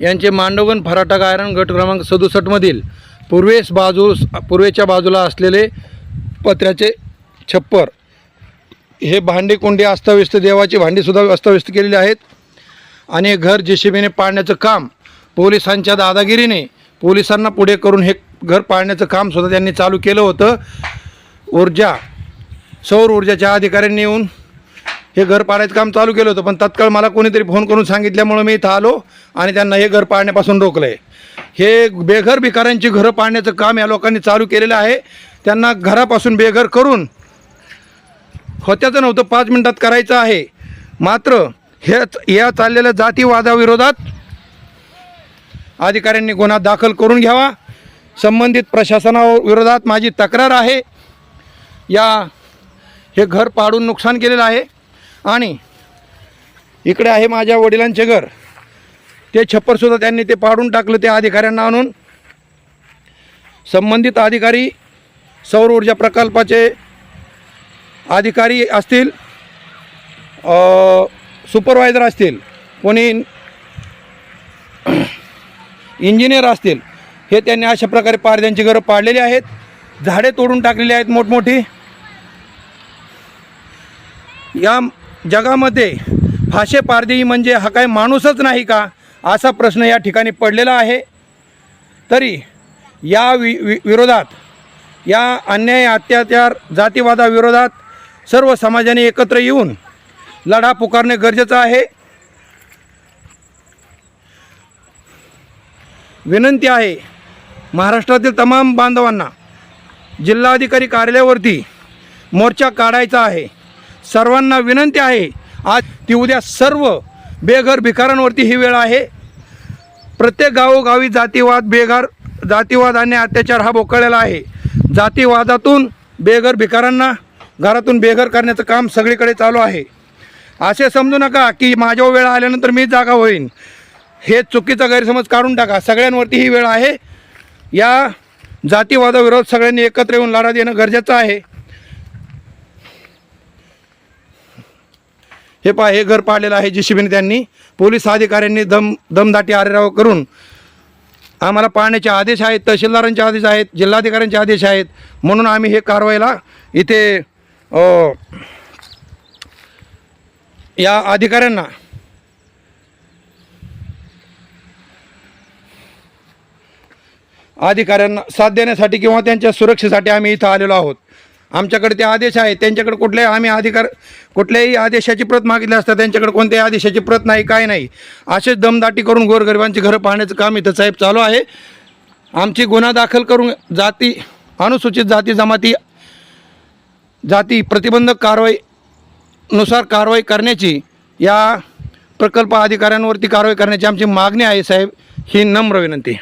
यांचे मांडवगण फराटा गायरण गट क्रमांक सदुसष्टमधील पूर्वेस बाजू पूर्वेच्या बाजूला असलेले पत्र्याचे छप्पर. हे भांडी कुंडी अस्ताव्यस्त देवाची भांडीसुद्धा अस्ताव्यस्त केलेली आहेत. आणि घर जेसीबीने पाडण्याचं काम पोलिसांच्या दादागिरीने पोलिसांना पुढे करून हे घर पाडण्याचं कामसुद्धा त्यांनी चालू केलं होतं. ऊर्जा सौर ऊर्जाच्या अधिकाऱ्यांनी येऊन हे घर पाडायचं काम चालू केलं होतं पण तत्काळ मला कोणीतरी फोन करून सांगितल्यामुळं मी इथं आलो आणि त्यांना हे घर पाडण्यापासून रोखलं आहे हे बेघर भिकाऱ्यांची घरं पाडण्याचं काम या लोकांनी चालू केलेलं आहे. त्यांना घरापासून बेघर करून होत्याचं नव्हतं पाच मिनटात करायचं आहे. मात्र हे या चाललेल्या जातीवादाविरोधात अधिकाऱ्यांनी गुन्हा दाखल करून घ्यावा. संबंधित प्रशासनाविरोधात माझी तक्रार आहे. या हे घर पाडून नुकसान केलेलं आहे. आणि इकडे आहे माझ्या वडिलांचे घर. ते छप्परसुद्धा त्यांनी ते पाडून टाकलं त्या अधिकाऱ्यांना आणून. संबंधित अधिकारी सौर ऊर्जा प्रकल्पाचे अधिकारी असतील सुपरवायझर असतील कोणी इंजिनियर असतील हे त्यांनी अशा प्रकारे पारद्यांची घरं पाडलेली आहेत. झाडे तोडून टाकलेली आहेत मोठमोठी. या जगामध्ये फाशे पारदी म्हणजे हा काय माणूसच नाही का असा प्रश्न या ठिकाणी पडलेला आहे. तरी या वि वि विरोधात या अन्याय अत्याचार जातीवादाविरोधात सर्व समाजाने एकत्र येऊन लढा पुकारणे गरजेचं आहे. विनंती आहे महाराष्ट्रातील तमाम बांधवांना जिल्हाधिकारी कार्यालयावरती मोर्चा काढायचा आहे. सर्वांना विनंती आहे. आज ती उद्या सर्व बेघर भिकारांवरती ही वेळ आहे. प्रत्येक गावोगावी जातीवाद बेघर जातीवाद आणि अत्याचार हा बोकळलेला आहे. जातीवादातून बेघर भिकारांना घरातून बेघर करण्याचं काम सगळीकडे चालू आहे. असे समजू नका की माझ्यावर वेळ आल्यानंतर मी जागा होईन. हे चुकीचा गैरसमज काढून टाका. सगळ्यांवरती ही वेळ आहे. या जातीवादाविरोध सगळ्यांनी एकत्र येऊन लढा देणं गरजेचं आहे. हे पहा हे घर पाडलेलं आहे जेसीबीने त्यांनी. पोलीस अधिकाऱ्यांनी दम दमदाटी आरेराव करून आम्हाला पाहण्याचे आदेश आहेत तहसीलदारांचे आदेश आहेत जिल्हाधिकाऱ्यांचे आदेश आहेत. म्हणून आम्ही हे कारवाईला इथे अ, या अधिकाऱ्यांना अधिकाऱ्यांना साथ देण्यासाठी किंवा त्यांच्या सुरक्षेसाठी आम्ही इथं आलेलो आहोत. आमच्याकडे ते आदेश आहेत त्यांच्याकडे कुठल्याही आम्ही अधिकार कुठल्याही आदेशाची प्रत मागितली असता त्यांच्याकडे कोणत्याही आदेशाची प्रत नाही काय नाही. असेच दमदाटी करून गोरगरिबांची घरं पाहण्याचं काम इथं साहेब चालू आहे. आमची गुन्हा दाखल करून जाती अनुसूचित जाती जमाती जाती प्रतिबंधक कारवाई नुसार कारवाई करण्याची या प्रकल्प अधिकाऱ्यांवरती कारवाई करण्याची आमची मागणी आहे साहेब ही नम्र विनंती.